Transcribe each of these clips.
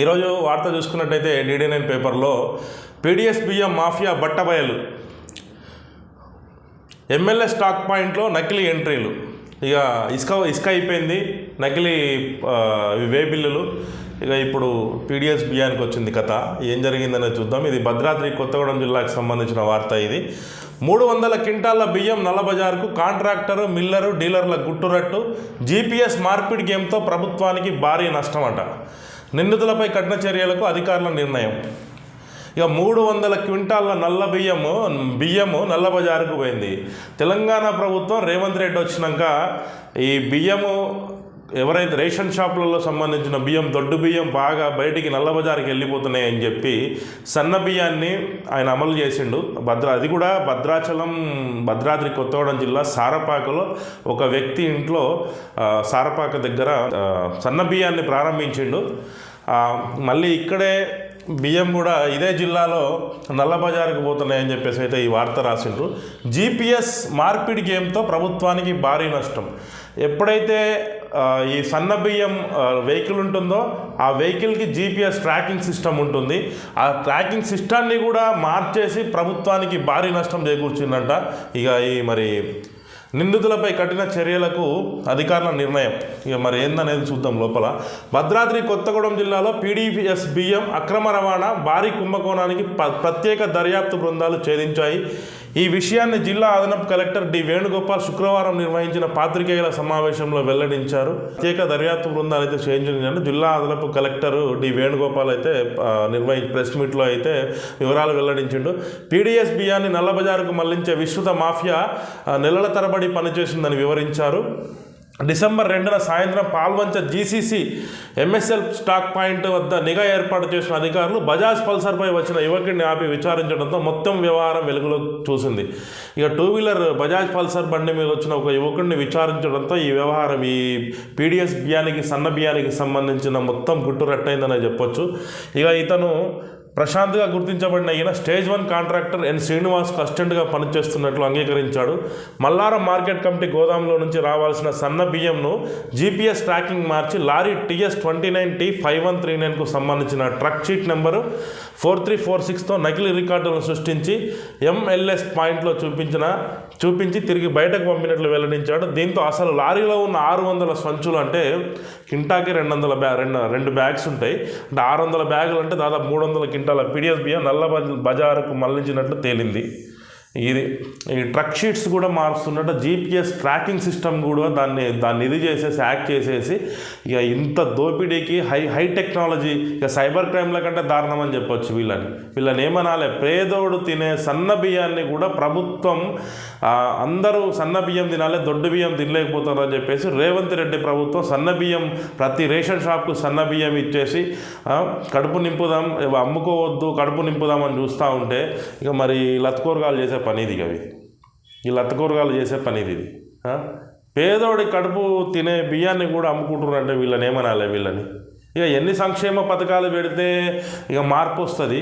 ఈరోజు వార్త చూసుకున్నట్టయితే డీడీ నైన్ పేపర్లో పీడిఎస్ బియ్యం మాఫియా బట్టబయలు ఎమ్మెల్యే స్టాక్ పాయింట్లో నకిలీ ఎంట్రీలు. ఇక ఇసుక ఇసుక అయిపోయింది నకిలీ వే బిల్లులు. ఇక ఇప్పుడు పీడిఎస్ బియ్యానికి వచ్చింది కథ. ఏం జరిగిందనేది చూద్దాం. ఇది భద్రాద్రి కొత్తగూడెం జిల్లాకు సంబంధించిన వార్త ఇది. మూడు వందల క్వింటాల బియ్యం నల్లబజార్కు కాంట్రాక్టరు మిల్లరు డీలర్ల గుట్టురట్టు. జీపీఎస్ మార్పిడి గేమ్తో ప్రభుత్వానికి భారీ నష్టమట. నిందితులపై కఠిన చర్యలకు అధికారుల నిర్ణయం. ఇక మూడు వందల క్వింటాళ్ళ నల్ల బియ్యము బియ్యము నల్ల బజారుకు పోయింది. తెలంగాణ ప్రభుత్వం రేవంత్ రెడ్డి వచ్చినాక ఈ బియ్యము ఎవరైతే రేషన్ షాపులలో సంబంధించిన బియ్యం దొడ్డు బియ్యం బాగా బయటికి నల్లబజారుకి వెళ్ళిపోతున్నాయని చెప్పి సన్న బియ్యాన్ని ఆయన అమలు చేసిండు. భద్ర అది కూడా భద్రాచలం భద్రాద్రి కొత్తగూడెం జిల్లా సారపాకలో ఒక వ్యక్తి ఇంట్లో సారపాక దగ్గర సన్న బియ్యాన్ని ప్రారంభించిండు. మళ్ళీ ఇక్కడే బియ్యం కూడా ఇదే జిల్లాలో నల్ల బజారుకు పోతున్నాయని చెప్పేసి అయితే ఈ వార్త రాసిండ్రు. జీపీఎస్ మార్పిడి గేమ్తో ప్రభుత్వానికి భారీ నష్టం. ఎప్పుడైతే ఈ సన్న బియ్యం వెహికల్ ఉంటుందో ఆ వెహికల్కి జీపీఎస్ ట్రాకింగ్ సిస్టమ్ ఉంటుంది. ఆ ట్రాకింగ్ సిస్టాన్ని కూడా మార్చేసి ప్రభుత్వానికి భారీ నష్టం చేకూర్చిందంట. ఇక ఈ మరి నిందితులపై కఠిన చర్యలకు అధికారుల నిర్ణయం. ఇక మరి ఏందనేది చూద్దాం లోపల. భద్రాద్రి కొత్తగూడెం జిల్లాలో పీడీపీఎస్ బియ్యం అక్రమ రవాణా భారీ కుంభకోణానికి ప- ప్రత్యేక దర్యాప్తు బృందాలు ఛేదించాయి. ఈ విషయాన్ని జిల్లా అదనపు కలెక్టర్ డి వేణుగోపాల్ శుక్రవారం నిర్వహించిన పాత్రికేయుల సమావేశంలో వెల్లడించారు. ప్రత్యేక దర్యాప్తు బృందాలు అయితే చేయించారు జిల్లా అదనపు కలెక్టర్ డి వేణుగోపాల్ అయితే నిర్వహించి ప్రెస్ మీట్లో అయితే వివరాలు వెల్లడించిండు. పీడీఎస్ బియ్యాన్ని నల్లబజారుకు మళ్ళించే విస్తృత మాఫియా నెలల తరబడి పనిచేసిందని వివరించారు. డిసెంబర్ రెండున సాయంత్రం Palvancha GCC MSL stock point వద్ద నిఘా ఏర్పాటు చేసిన అధికారులు బజాజ్ పల్సర్పై వచ్చిన యువకుడిని ఆపి విచారించడంతో మొత్తం వ్యవహారం వెలుగులో చూసింది. ఇక టూ వీలర్ బజాజ్ పల్సర్ బండి మీద వచ్చిన ఒక యువకుడిని విచారించడంతో ఈ వ్యవహారం ఈ పీడిఎస్ బియ్యానికి సన్న బియ్యానికి సంబంధించిన మొత్తం గుట్టు రట్టయిందనే చెప్పొచ్చు. ఇక ఇతను ప్రశాంత్గా గుర్తించబడిన ఈయన stage one contractor N Srinivas అసిస్టెంట్గా పనిచేస్తున్నట్లు అంగీకరించాడు. మల్లారం మార్కెట్ కమిటీ గోదాంలో నుంచి రావాల్సిన సన్న బియ్యంను జీపీఎస్ ట్రాకింగ్ మార్చి lorry TS twenty nine T five one three నైన్కు సంబంధించిన truck sheet number four three four సిక్స్తో నకిలీ రికార్డులను సృష్టించి ఎంఎల్ఎస్ పాయింట్లో చూపించిన చూపించి తిరిగి బయటకు పంపినట్లు వెల్లడించాడు. దీంతో అసలు లారీలో ఉన్న ఆరు వందల సంచులు అంటే కింటాకి రెండు వందల బ్యా రెండు రెండు బ్యాగ్స్ ఉంటాయి. అంటే ఆరు వందల బ్యాగులు అంటే దాదాపు మూడు వందల కింటా క్వింటాల పీడిఎస్ బియ్యం నల్ల బజారుకు మళ్ళించినట్లు తేలింది. ఇది ఈ ట్రక్ షీట్స్ కూడా మారుస్తుండట జీపీఎస్ ట్రాకింగ్ సిస్టమ్ కూడా దాన్ని దాన్ని ఇది చేసేసి యాక్ట్ చేసేసి ఇక ఇంత దోపిడీకి హై హై టెక్నాలజీ ఇక సైబర్ క్రైమ్ల కంటే దారుణం అని చెప్పొచ్చు వీళ్ళని. వీళ్ళని ఏమనాలి? పేదోడు తినే సన్న బియ్యాన్ని కూడా ప్రభుత్వం అందరూ సన్న బియ్యం తినాలి దొడ్డు బియ్యం తినలేకపోతారు అని చెప్పేసి రేవంత్ రెడ్డి ప్రభుత్వం సన్న బియ్యం ప్రతి రేషన్ షాప్కు సన్న బియ్యం ఇచ్చేసి కడుపు నింపుదాం అమ్ముకోవద్దు కడుపు నింపుదామని చూస్తూ ఉంటే ఇక మరి లత్కూరగాలు చేసే పని ఇది అవి ఈ లత్తకూరగాలు చేసే పని ఇది పేదోడి కడుపు తినే బియ్యాన్ని కూడా అమ్ముకుంటున్నారంటే వీళ్ళని ఏమనాలి వీళ్ళని? ఇక ఎన్ని సంక్షేమ పథకాలు పెడితే ఇక మార్పు వస్తుంది?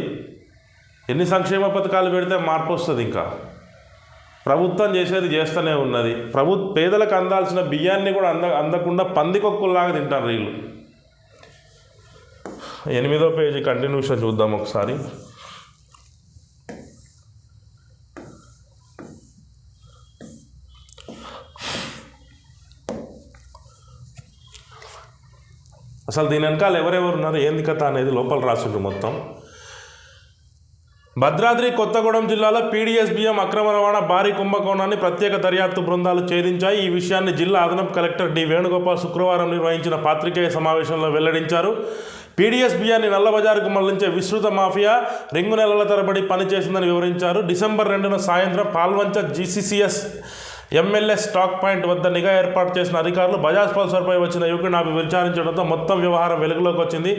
ఎన్ని సంక్షేమ పథకాలు పెడితే మార్పు వస్తుంది ఇంకా? ప్రభుత్వం చేసేది చేస్తూనే ఉన్నది. ప్రభు పేదలకు అందాల్సిన బియ్యాన్ని కూడా అంద అందకుండా పందికొక్కుల్లాగా తింటారు వీళ్ళు. ఎనిమిదో పేజీ కంటిన్యూషన్ చూద్దాం ఒకసారి. అసలు దీని వెనకాల ఎవరెవరు ఉన్నారు? ఏంది కథ అనేది లోపల రాసిండ్రు మొత్తం. భద్రాద్రి కొత్తగూడెం జిల్లాలో పీడీఎస్ బియ్యం అక్రమ రవాణా భారీ కుంభకోణాన్ని ప్రత్యేక దర్యాప్తు బృందాలు ఛేదించాయి. ఈ విషయాన్ని జిల్లా అదనపు కలెక్టర్ డి. వేణుగోపాల్ శుక్రవారం నిర్వహించిన పాత్రికేయ సమావేశంలో వెల్లడించారు. పీడీఎస్ బియ్యాన్ని నల్లబజారుకు మళ్ళించే విస్తృత మాఫియా రెండు నెలల తరబడి పనిచేసిందని వివరించారు. డిసెంబర్ రెండున సాయంత్రం Palvancha GCCS MLA stock point వద్ద నిఘా ఏర్పాటు చేసిన అధికారులు బజాజ్ పల్సర్పై వచ్చిన యువకుడిని ఆపి విచారించడంతో మొత్తం వ్యవహారం వెలుగులోకి వచ్చింది.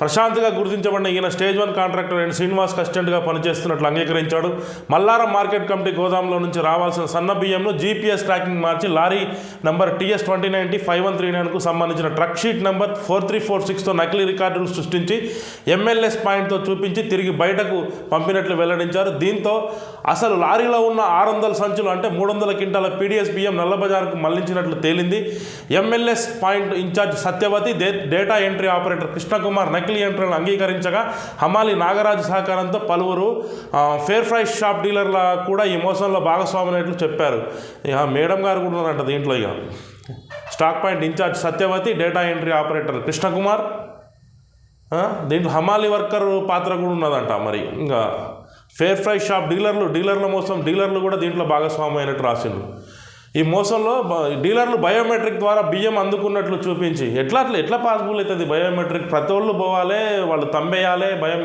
ప్రశాంత్గా గుర్తించబడిన ఈయన stage one contractor and Srinivas కస్టెంట్గా పనిచేస్తున్నట్లు అంగీకరించాడు. మల్లారం మార్కెట్ కమిటీ గోదాంలో నుంచి రావాల్సిన సన్న బియ్యంను జీపీఎస్ ట్రాకింగ్ మార్చి lorry number TS twenty ninety five one three నైన్కు సంబంధించిన truck sheet number four three four సిక్స్తో నకిలీ రికార్డులు సృష్టించి ఎంఎల్ఎస్ పాయింట్తో చూపించి తిరిగి బయటకు పంపినట్లు వెల్లడించారు. దీంతో అసలు లారీలో ఉన్న ఆరు వందల సంచులు అంటే మూడు వందల క్వింటాల పీడీఎస్ బియ్యం నల్లబజార్కు మళ్ళించినట్లు తేలింది. MLS point incharge Satyavathi data entry operator Krishnakumar నకిలీ ఎంట్రీలను అంగీకరించగా హమాలి నాగరాజు సహకారంతో పలువురు ఫేర్ ప్రైస్ షాప్ డీలర్ల కూడా ఈ మోసంలో భాగస్వామైనట్లు చెప్పారు. ఇక మేడం గారు కూడా ఉన్నారంట దీంట్లో ఇక stock point incharge Satyavathi data entry operator Krishnakumar దీంట్లో హమాలి వర్కర్ పాత్ర కూడా ఉన్నదంట మరి. ఇంకా ఫేర్ ప్రైస్ షాప్ డీలర్లు డీలర్ల మోసం డీలర్లు కూడా దీంట్లో భాగస్వామి అయినట్టు రాసిండ్రు. ఈ మోసంలో బ- డీలర్లు బయోమెట్రిక్ ద్వారా బియ్యం అందుకున్నట్లు చూపించి. ఎట్లా అట్లా ఎట్లా పాసిబుల్ అవుతుంది? బయోమెట్రిక్ ప్రతి ఒళ్ళు పోవాలి వాళ్ళు తంబేయాలి భయం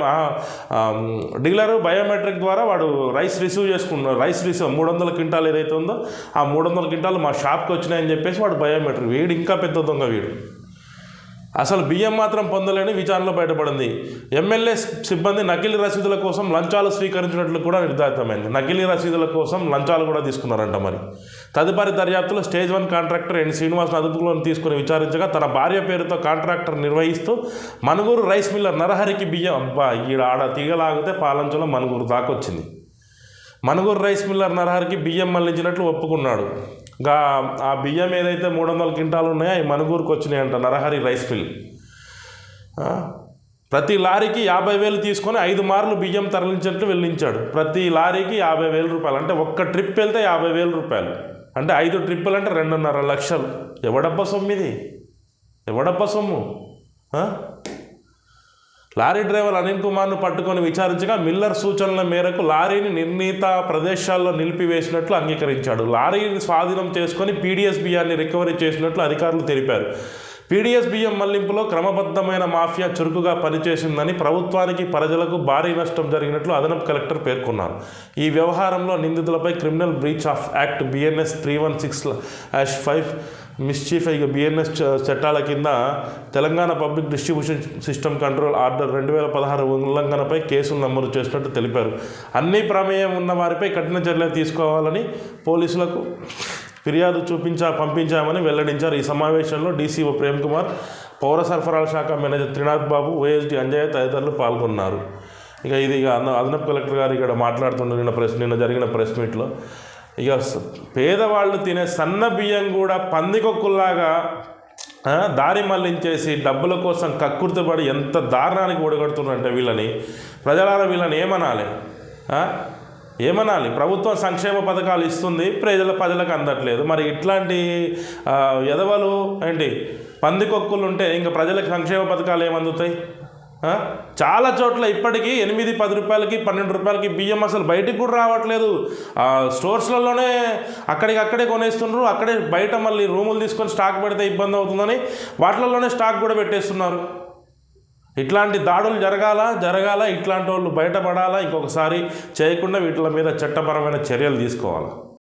డీలరు బయోమెట్రిక్ ద్వారా వాడు రైస్ రిసీవ్ చేసుకున్నాడు రైస్ రిసీవ్ మూడు వందల క్వింటాలు ఏదైతే ఉందో ఆ మూడు వందల క్వింటాలు మా షాప్కి వచ్చినాయని చెప్పేసి వాడు బయోమెట్రిక్. వీడు ఇంకా పెద్ద దొంగ వీడు. అసలు బియ్యం మాత్రం పొందలేని విచారణలో బయటపడింది. ఎమ్మెల్యే సిబ్బంది నకిలీ రసీదుల కోసం లంచాలు స్వీకరించినట్లు కూడా నిర్ధారితమైంది. నకిలీ రసీదుల కోసం లంచాలు కూడా తీసుకున్నారంట మరి. తదుపరి దర్యాప్తులో stage one contractor N Srinivas అదుపులోని తీసుకుని విచారించగా తన భార్య పేరుతో కాంట్రాక్టర్ నిర్వహిస్తూ మనుగూరు రైస్ మిల్లర్ నరహరికి బియ్యం అబ్బా ఈడ ఆడ తీగలాగితే పాలంచలో మనుగూరు దాకొచ్చింది. మనుగూరు రైస్ మిల్లర్ నరహరికి బియ్యం మళ్ళించినట్లు ఒప్పుకున్నాడు. గా ఆ బియ్యం ఏదైతే మూడు వందల క్వింటాలు ఉన్నాయో అవి మనుగూరుకు అంట నరహరి రైస్ మిల్. ప్రతి లారీకి యాభై వేలు తీసుకొని ఐదు మార్లు బియ్యం తరలించినట్లు వెళ్ళించాడు. ప్రతి లారీకి యాభై వేల రూపాయలు. అంటే ఒక్క ట్రిప్ వెళ్తే యాభై వేల రూపాయలు. అంటే ఐదు ట్రిప్పులు అంటే రెండున్నర లక్షలు. ఎవడబ్బా సొమ్ము ఇది ఎవడబ్బా సొమ్ము? లారీ డ్రైవర్ అనిల్ కుమార్ను పట్టుకొని విచారించగా మిల్లర్ సూచనల మేరకు లారీని నిర్ణీత ప్రదేశాల్లో నిలిపివేసినట్లు అంగీకరించాడు. లారీని స్వాధీనం చేసుకొని పీడీఎస్ బియ్యాన్ని రికవరీ చేసినట్లు అధికారులు తెలిపారు. పీడీఎస్ బియ్యం మళ్ళింపులో క్రమబద్ధమైన మాఫియా చురుకుగా పనిచేసిందని ప్రభుత్వానికి ప్రజలకు భారీ నష్టం జరిగినట్లు అదనపు కలెక్టర్ పేర్కొన్నారు. ఈ వ్యవహారంలో నిందితులపై criminal breach of act BNS three one six ash five mischief ఇక బిఎన్ఎస్ చట్టాల కింద Telangana public distribution system control order రెండు వేల పదహారు ఉల్లంఘనపై కేసులు నమోదు చేసినట్టు తెలిపారు. అన్ని ప్రమేయం ఉన్న వారిపై కఠిన చర్యలు తీసుకోవాలని పోలీసులకు ఫిర్యాదు చూపించా పంపించామని వెల్లడించారు. ఈ సమావేశంలో డీసీఓ ప్రేమ్ కుమార్ పౌర సరఫరాల శాఖ మేనేజర్ త్రినాథ్ బాబు ఓఎస్డి అంజయ్య తదితరులు పాల్గొన్నారు. ఇక ఇది ఇక అదనపు కలెక్టర్ గారు ఇక్కడ మాట్లాడుతుండే నిన్న ప్రెస్ నిన్న జరిగిన ప్రెస్ మీట్లో. ఇక పేదవాళ్ళు తినే సన్న బియ్యం కూడా పందికొక్కుల్లాగా దారి మళ్ళించేసి డబ్బుల కోసం కక్కుర్తిపడి ఎంత దారుణానికి ఓడగడుతున్నారంటే వీళ్ళని. ప్రజలారా వీళ్ళని ఏమనాలి? ఏమనాలి? ప్రభుత్వం సంక్షేమ పథకాలు ఇస్తుంది ప్రజల ప్రజలకు అందట్లేదు. మరి ఇట్లాంటి ఎదవలు ఏంటి పందికొక్కులు ఉంటే ఇంకా ప్రజలకు సంక్షేమ పథకాలు ఏమందుతాయి? చాలా చోట్ల ఇప్పటికీ ఎనిమిది పది రూపాయలకి పన్నెండు రూపాయలకి బియ్యం అసలు బయటికి కూడా రావట్లేదు. స్టోర్స్లలోనే అక్కడికి అక్కడే కొనేస్తున్నారు. అక్కడే బయట మళ్ళీ రూములు తీసుకొని స్టాక్ పెడితే ఇబ్బంది అవుతుందని వాటిలలోనే స్టాక్ కూడా పెట్టేస్తున్నారు. ఇట్లాంటి దాడులు జరగాల? జరగాల? ఇట్లాంటి వాళ్ళు బయటపడాలా? ఇంకొకసారి చేయకుండా వీటి మీద చట్టపరమైన చర్యలు తీసుకోవాలి?